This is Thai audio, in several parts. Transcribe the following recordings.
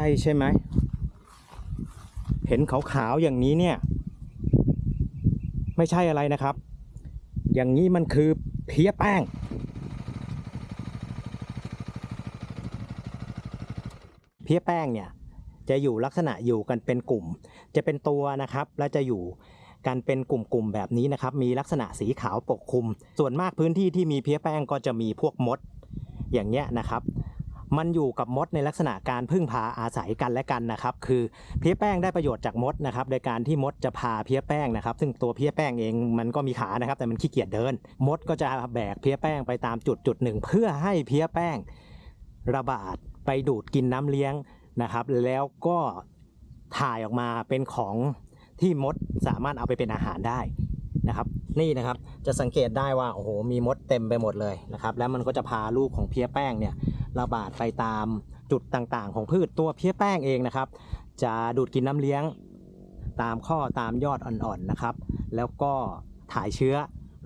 ช่ใช่ไหม เห็นขาวๆอย่างนี้เนี่ย ไม่ใช่อะไรนะครับ อย่างนี้มันคือเพี้ยแป้ง เพี้ยแป้งเนี่ย จะอยู่ลักษณะอยู่กันเป็นกลุ่ม จะเป็นตัวนะครับ และจะอยู่กันเป็นกลุ่มๆแบบนี้นะครับ มีลักษณะสีขาวปกคลุม ส่วนมากพื้นที่ที่มีเพี้ยแป้งก็จะมีพวกมดอย่างเงี้ยนะครับ มันอยู่กับมดในลักษณะการพึ่งพาอาศัยกันและกันนะครับ คือเพี้ยแป้งได้ประโยชน์จากมดนะครับ โดยการที่มดจะพาเพี้ยแป้งนะครับ ซึ่งตัวเพี้ยแป้งเองมันก็มีขานะครับ แต่มันขี้เกียจเดิน มดก็จะแบกเพี้ยแป้งไปตามจุดจุดหนึ่ง เพื่อให้เพี้ยแป้งระบาดไปดูดกินน้ำเลี้ยงนะครับ แล้วก็ถ่ายออกมาเป็นของที่มดสามารถเอาไปเป็นอาหารได้นะครับนี่นะครับจะสังเกตได้ว่าโอ้โหมีมดเต็มไปหมดเลยนะครับแล้วมันก็จะพาลูกของเพี้ยแป้งเนี่ย ระบาดไปตามจุดต่างๆ ของพืชตัวเพี้ยแป้งเองนะครับ จะดูดกินน้ำเลี้ยงตามข้อตามยอดอ่อนๆนะครับ แล้วก็ถ่ายเชื้อ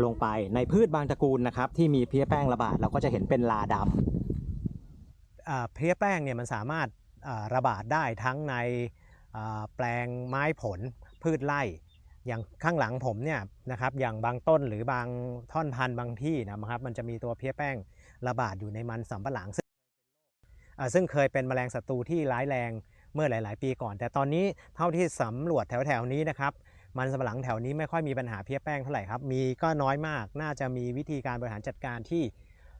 ลงไปในพืชบางตระกูลนะครับ ที่มีเพี้ยแป้งระบาดเราก็จะเห็นเป็นลาดำอ่าเพี้ยแป้งเนี่ยมันสามารถระบาดได้ทั้งในแปลงไม้ผลพืชไร่อย่างข้างหลังผมเนี่ยนะครับอย่างบางต้นหรือบางท่อนพันธุ์บางที่นะครับมันจะมีตัวเพี้ยแป้งระบาดอยู่ในมันสำปะหลัง ซึ่งเคยเป็นแมลงศัตรูที่ร้ายแรงเมื่อหลาย ๆ ปีก่อน แต่ตอนนี้เท่าที่สำรวจแถว ๆ นี้นะครับมันสำหลังแถวนี้ไม่ค่อยมีปัญหาเพี้ยแป้งเท่าไหร่ครับ มีก็น้อยมาก น่าจะมีวิธีการบริหารจัดการที่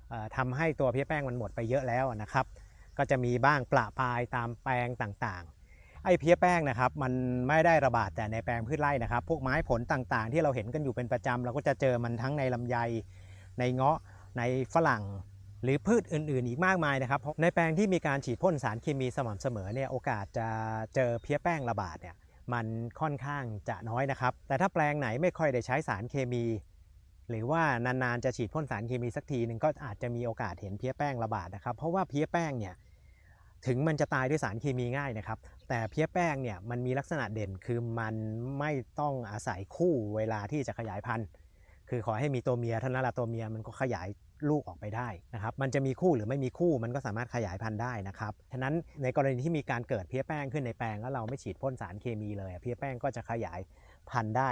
เอ่อทำให้ตัวเพี้ยแป้งมันหมดไปเยอะแล้วนะครับ ก็จะมีบ้างประปรายตามแปลงต่างๆ ไอ้เพี้ยแป้งนะครับ มันไม่ได้ระบาดแต่ในแปลงพืชไร่นะครับ พวกไม้ผลต่างๆ ที่เราเห็นกันอยู่เป็นประจำเราก็จะเจอมันทั้งในลำไย ในเงาะ ในฝรั่ง หรือพืชอื่นๆ อีกมากมายนะครับ ในแปลงที่มีการฉีดพ่นสารเคมีสม่ำเสมอเนี่ยโอกาสจะเจอเพี้ยแป้งระบาดเนี่ยมันค่อนข้างจะน้อยนะครับ แต่ถ้าแปลงไหนไม่ค่อยได้ใช้สารเคมี หรือว่านานๆจะฉีดพ่นสารเคมีสักทีหนึ่งก็อาจจะมีโอกาสเห็นเพี้ยแป้งระบาดนะครับ เพราะว่าเพี้ยแป้งเนี่ยถึงมันจะตายด้วยสารเคมีง่ายนะครับ แต่เพี้ยแป้งเนี่ยมันมีลักษณะเด่นคือมันไม่ต้องอาศัยคู่เวลาที่จะขยายพันธุ์ คือขอให้มีตัวเมียเท่านั้นละตัวเมียมันก็ขยาย ลูกออกไปได้นะครับมันจะมีคู่หรือไม่มีคู่มันก็สามารถขยายพันธุ์ได้นะครับฉะนั้นในกรณีที่มีการเกิดเพี้ยแป้งขึ้นในแปลงแล้วเราไม่ฉีดพ่นสารเคมีเลยเพี้ยแป้งก็จะขยายพันธุ์ได้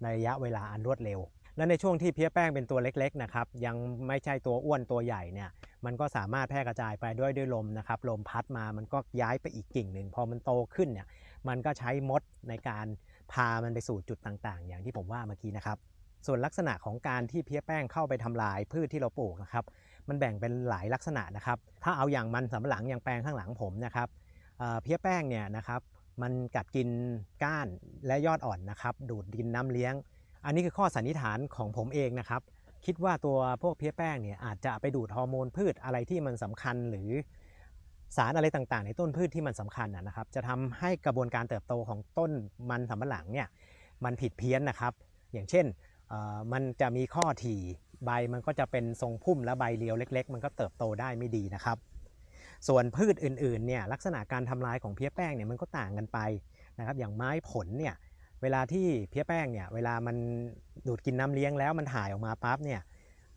ในระยะเวลาอันรวดเร็ว และในช่วงที่เพี้ยแป้งเป็นตัวเล็กๆนะครับยังไม่ใช่ตัวอ้วนตัวใหญ่เนี่ยมันก็สามารถแพร่กระจายไปด้วยด้วยลมนะครับลมพัดมามันก็ย้ายไปอีกกิ่งหนึ่งพอมันโตขึ้นเนี่ยมันก็ใช้มดในการพามันไปสู่จุดต่างๆ อย่างที่ผมว่าเมื่อกี้นะครับ ส่วนลักษณะของการที่เพี้ยแป้งเข้าไปทำลายพืชที่เราปลูกนะครับมันแบ่งเป็นหลายลักษณะนะครับ ถ้าเอาอย่างมันสำปะหลังอย่างแปลงข้างหลังผมนะครับเพี้ยแป้งเนี่ยนะครับมันกัดกินก้านและยอดอ่อนนะครับดูดดินน้ำเลี้ยง อันนี้คือข้อสันนิษฐานของผมเองนะครับ คิดว่าตัวพวกเพี้ยแป้งเนี่ยอาจจะไปดูดฮอร์โมนพืชอะไรที่มันสำคัญหรือสารอะไรต่างๆ ในต้นพืชที่มันสำคัญนะครับ จะทำให้กระบวนการเติบโตของต้นมันสำปะหลังเนี่ยมันผิดเพี้ยนนะครับ อย่างเช่น มันจะมีข้อถี่ใบมันก็จะเป็นทรงพุ่มและใบเรียวเล็ก ๆ มันก็เติบโตได้ไม่ดีนะครับ ส่วนพืชอื่นๆเนี่ยลักษณะการทำลายของเพี้ยแป้งเนี่ยมันก็ต่างกันไปนะครับอย่างไม้ผลเนี่ยเวลาที่เพี้ยแป้งเนี่ยเวลามันดูดกินน้ำเลี้ยงแล้วมันถ่ายออกมาปั๊บเนี่ย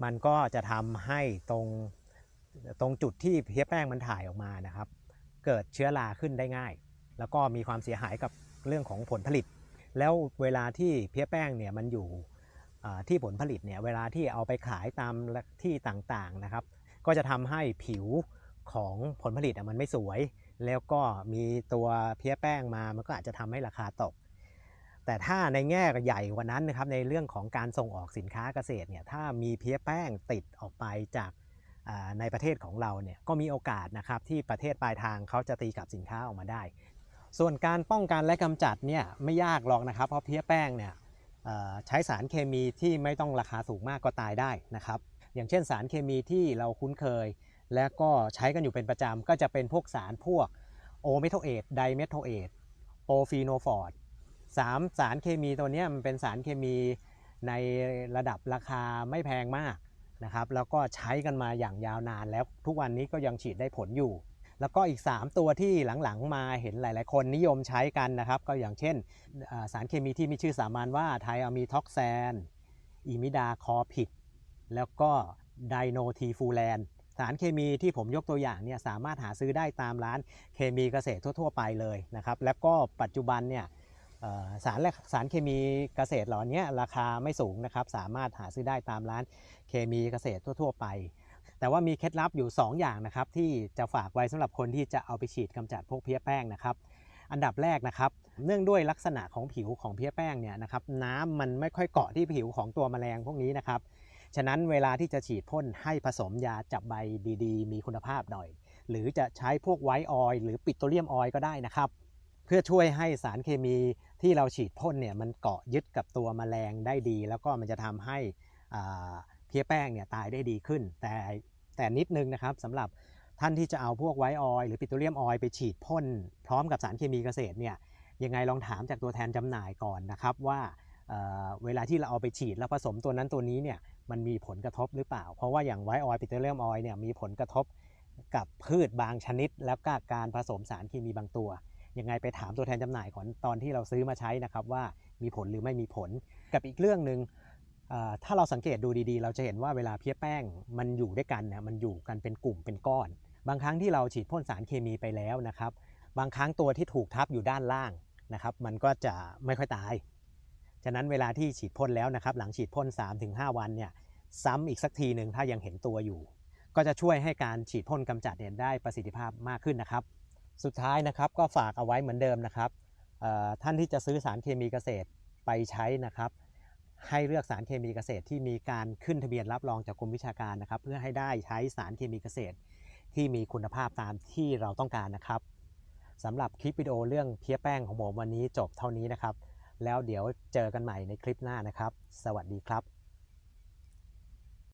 มันก็จะทำให้ตรงตรงจุดที่เพี้ยแป้งมันถ่ายออกมานะครับ เกิดเชื้อราขึ้นได้ง่าย แล้วก็มีความเสียหายกับเรื่องของผลผลิต แล้วเวลาที่เพี้ยแป้งเนี่ยมันอยู่ ที่ผลผลิตเนี่ยเวลาที่เอาไปขายตามที่ต่างๆนะครับ ก็จะทำให้ผิวของผลผลิตมันไม่สวย แล้วก็มีตัวเพี้ยแป้งมามันก็อาจจะทำให้ราคาตก แต่ถ้าในแง่ใหญ่กว่านั้นนะครับในเรื่องของการส่งออกสินค้าเกษตรเนี่ยถ้ามีเพี้ยแป้งติดออกไปจากในประเทศของเราเนี่ยก็มีโอกาสนะครับที่ประเทศปลายทางเขาจะตีกลับสินค้าออกมาได้ ส่วนการป้องกันและกำจัดเนี่ยไม่ยากหรอกนะครับเพราะเพี้ยแป้งเนี่ย ใช้สารเคมีที่ไม่ต้องราคาสูงมากก็ตายได้นะครับ อย่างเช่นสารเคมีที่เราคุ้นเคย และก็ใช้กันอยู่เป็นประจำก็จะเป็นพวกสารพวกโอเมทโทเอทไดเมทโทเอทโปฟีโนฟอร์ดสามสารเคมีตัวนี้มันเป็นสารเคมีในระดับราคาไม่แพงมากนะครับ แล้วก็ใช้กันมาอย่างยาวนานแล้วทุกวันนี้ก็ยังฉีดได้ผลอยู่ แล้วก็อีก 3 ตัวที่หลังๆมาเห็นหลาย ๆ คนนิยมใช้กันนะครับ ก็อย่างเช่นสารเคมีที่มีชื่อสามัญว่าไทอะมีท็อกแซนอิมิดาคอพิด แล้วก็ไดโนทีฟูแลนสารเคมีที่ผมยกตัวอย่างเนี่ยสามารถหาซื้อได้ตามร้านเคมีเกษตรทั่ว ๆ ไปเลยนะครับ แล้วก็ปัจจุบันเนี่ยสารและสารเคมีเกษตรเหล่านี้ราคาไม่สูงนะครับ สามารถหาซื้อได้ตามร้านเคมีเกษตรทั่ว ๆ ไป แต่ว่ามีเคล็ดลับอยู่ 2 อย่างนะครับที่จะฝากไว้สำหรับคนที่จะเอาไปฉีดกำจัดพวกเพี้ยแป้งนะครับอันดับแรกนะครับ เนื่องด้วยลักษณะของผิวของเพี้ยแป้งเนี่ยนะครับน้ำมันไม่ค่อยเกาะที่ผิวของตัวแมลงพวกนี้นะครับ ฉะนั้นเวลาที่จะฉีดพ่นให้ผสมยาจับใบดีๆ มีคุณภาพหน่อย หรือจะใช้พวกไวท์ออยล์หรือปิโตรเลียมออยล์ก็ได้นะครับ เพื่อช่วยให้สารเคมีที่เราฉีดพ่นเนี่ยมันเกาะยึดกับตัวแมลงได้ดี แล้วก็มันจะทำให้อ่า เพี้ยแป้งเนี่ยตายได้ดีขึ้น แต่แต่นิดนึงนะครับสำหรับท่านที่จะเอาพวกไวท์ออยล์หรือปิโตรเลียมออยล์ไปฉีดพ่นพร้อมกับสารเคมีเกษตรเนี่ยยังไงลองถามจากตัวแทนจำหน่ายก่อนนะครับว่าเเวลาที่เราเอาไปฉีดแล้วผสมตัวนั้นตัวนี้เนี่ยมันมีผลกระทบหรือเปล่า เพราะว่าอย่างไวท์ออยล์ปิโตรเลียมออยล์เนี่ยมีผลกระทบกับพืชบางชนิด แล้วก็การผสมสารเคมีบางตัวยังไงไปถามตัวแทนจำหน่ายก่อนตอนที่เราซื้อมาใช้นะครับว่ามีผลหรือไม่มีผลกับอีกเรื่องหนึ่ง ถ้าเราสังเกตดูดีๆ เราจะเห็นว่าเวลาเพี้ยแป้งมันอยู่ด้วยกันเนี่ยมันอยู่กันเป็นกลุ่มเป็นก้อน บางครั้งที่เราฉีดพ่นสารเคมีไปแล้วนะครับ บางครั้งตัวที่ถูกทับอยู่ด้านล่างนะครับ มันก็จะไม่ค่อยตาย ฉะนั้นเวลาที่ฉีดพ่นแล้วนะครับ หลังฉีดพ่น 3-5 วันเนี่ยซ้ำอีกสักทีหนึ่งถ้ายังเห็นตัวอยู่ ก็จะช่วยให้การฉีดพ่นกำจัดเนี่ยได้ประสิทธิภาพมากขึ้นนะครับ สุดท้ายนะครับก็ฝากเอาไว้เหมือนเดิมนะครับท่านที่จะซื้อสารเคมีเกษตรไปใช้นะครับ ให้เลือกสารเคมีเกษตรที่มีการขึ้นทะเบียนรับรองจากกรมวิชาการนะครับ เพื่อให้ได้ใช้สารเคมีเกษตร ที่มีคุณภาพตามที่เราต้องการนะครับสำหรับคลิปวิดีโอเรื่องเพี้ยแป้งของผมวันนี้จบเท่านี้นะครับ แล้วเดี๋ยวเจอกันใหม่ในคลิปหน้านะครับ สวัสดีครับ